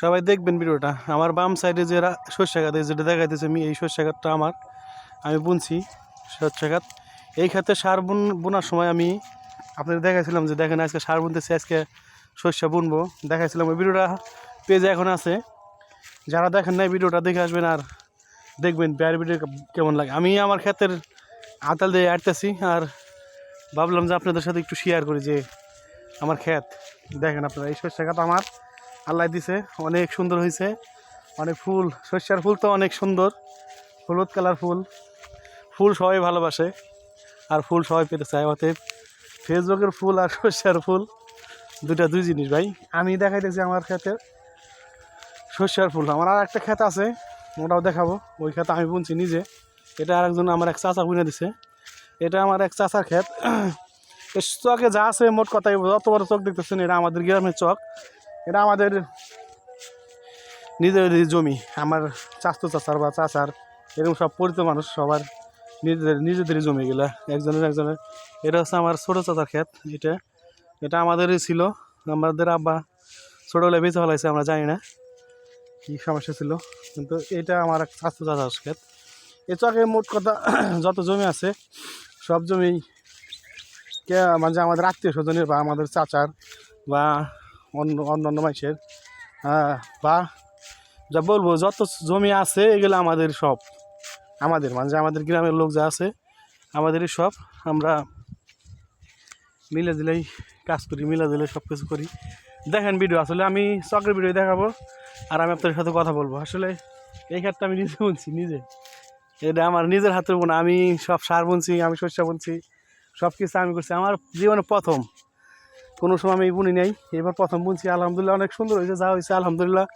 সবাই দেখবেন ভিডিওটা। আমার বাম সাইডে যে সর্ষে খাত যেটা দেখাইতেছে আমি এই সর্ষে খাতটা আমার। আমি বুনছি সর্ষে খাত এই খাতে সার বুন বোনার সময় আমি আপনাদের দেখাইছিলাম যে, দেখেন আজকে সার বুনতেছি, আজকে শস্য বুনবো। দেখাইছিলাম, ওই ভিডিওটা পেজে এখন আছে। যারা দেখেন নাই ভিডিওটা, দেখে আসবেন আর দেখবেন বিয়ার ভিডিও কেমন লাগে। আমি আমার ক্ষেতের আতাল দিয়ে আটতেছি আর ভাবলাম যে আপনাদের সাথে একটু শেয়ার করি যে, আমার ক্ষেত। দেখেন আপনারা, এই শস্য খাত আমার। আল্লাহ দিছে, অনেক সুন্দর হয়েছে অনেক ফুল শস্যার ফুল তো অনেক সুন্দর। হলুদ কালার ফুল। ফুল সবাই ভালোবাসে, আর ফুল সবাই পেতে চায়, অতএব ফেসবুকের ফুল আর শস্যার ফুল দুটা দুই জিনিস ভাই। আমি দেখাইতেছি আমার ক্ষেতে শস্যার ফুল। আমার আর একটা ক্ষেত আছে, ওটাও দেখাবো। ওই ক্ষেত আমি বুনছি নিজে। এটা আরেকজন আমার এক চাচা বুনে দিছে। এটা আমার এক চাচার ক্ষেত। চকে যা আছে মোট কথাই যত বড় চক দেখতেছেন, এটা আমাদের গ্রামের চক এটা আমাদের নিজের জমি, আমার চাস্তু চাচার বা চাচার, এরকম সব পরিচিত মানুষ সবার নিজেদের, নিজেদেরই জমি এগুলা একজনের একজনের। এটা হচ্ছে আমার ছোটো চাচার ক্ষেত, এটা। এটা আমাদেরই ছিল। আমাদের আব্বা ছোটোবেলায় বেঁচে ফেলাইছে, আমরা জানি না কী সমস্যা ছিল। কিন্তু এটা আমার এক চাস্তু চাচার ক্ষেত। এই চকে মোট কথা, যত জমি আছে, সব জমি কে মানে আমাদের আত্মীয় স্বজনের বা আমাদের চাচার বা অন্য অন্য অন্য মানুষের বা যা বলব, যত জমি আছে, এগুলো আমাদের সব। আমাদের মানে আমাদের গ্রামের লোক যা আছে, আমাদেরই সব। আমরা মিলে দিলেই কাজ করি, মিলে দিলে সব কিছু করি। দেখেন ভিডিও আসলে আমি চকের ভিডিও দেখাবো, আর আমি আপনাদের সাথে কথা বলব। আসলে এই ক্ষেত্রে আমি নিজে বুনছি, নিজে। এটা আমার নিজের হাতে বোনা, আমি সব সার বুনছি, আমি শস্য বুনছি সব কিছু আমি করছি। আমার জীবনে প্রথম। কোনো সময় আমি বুনি নাই। এবার প্রথম বুনছি, আলহামদুলিল্লাহ অনেক সুন্দর হয়েছে, যা হয়েছে আলহামদুলিল্লাহ।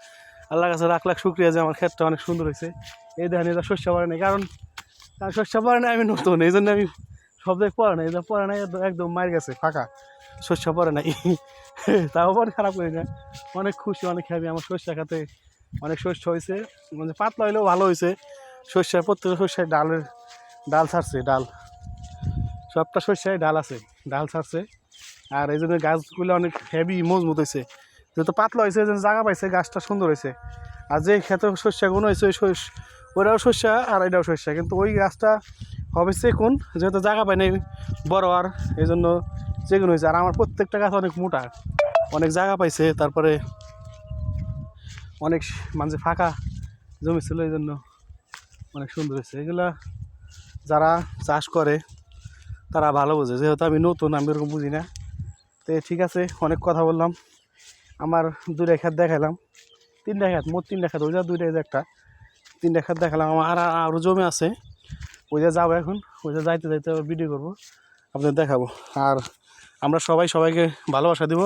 আল্লাহ কাছে লাখ লাখ শুক্রিয়া যে আমার ক্ষেতটা অনেক সুন্দর হয়েছে। এই দেখেন এটা শস্য পড়ে নাই, কারণ শস্য পড়ে নাই, আমি নতুন, এই জন্য আমি সব দিক পড়ে নাই এটা পড়ে নাই, একদম- মার গেছে ফাঁকা। শস্য পড়ে নাই। তাও পরে খারাপ করি না। অনেক খুশি, অনেক হ্যাপি আমার শস্য খাতে অনেক শস্য হয়েছে। মানে পাতলা হইলেও ভালো হয়েছে। শস্যের প্রত্যেকটা শস্যের ডালের ডাল ছাড়ছে, ডাল। সবটা শস্যায় ডাল আছে। ডাল ছাড়ছে। আর এই জন্য গাছগুলো অনেক হেভি মজবুত হয়েছে, যেহেতু পাতলা হয়েছে যে জায়গা পাইছে, গাছটা সুন্দর হয়েছে। আর যে ক্ষেতে শস্যগুলো হয়েছে, ওই শস্য ওইটাও শস্য আর এটাও শস্য। কিন্তু ওই গাছটা হবে কোন যেহেতু জায়গা পায় নাই বড় আর এই জন্য যেগুলো হয়েছে। আর আমার প্রত্যেকটা গাছ অনেক মোটা, অনেক জায়গা পাইছে, তারপরে অনেক মানে ফাঁকা জমি ছিল এই জন্য অনেক সুন্দর হয়েছে। এগুলা যারা চাষ করে তারা ভালো বোঝে, যেহেতু আমি নতুন, আমি এরকম বুঝি না। তো ঠিক আছে, অনেক কথা বললাম। আমার দুইটা খাত দেখালাম তিনটা খাত মোট তিনটা খাত ওই যা দুইটা একটা। তিনটা খাত দেখালাম, আমার আর আরও জমি আছে। ওই যে যাব এখন, ওই যে যাইতে যাইতে ভিডিও করব, আপনাদের দেখাবো। আর আমরা সবাই সবাইকে ভালোবাসা দিব,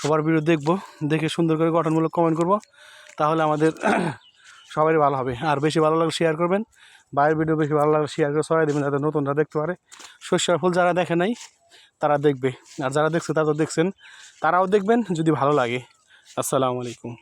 সবার ভিডিও দেখব, দেখে সুন্দর করে গঠনমূলক কমেন্ট করব, তাহলে আমাদের সবারই ভালো হবে। আর বেশি ভালো লাগলে শেয়ার করবেন। বাইরের ভিডিও বেশি ভালো লাগলে শেয়ার করে সবাই দেবেন যাতে নতুনরা দেখতে পারে। শস্যের ফুল যারা দেখে নাই, তারা দেখবে। আর যারা দেখছে, তারা দেখছেন। তারাও দেখবেন যদি ভালো লাগে। আসসালামু আলাইকুম।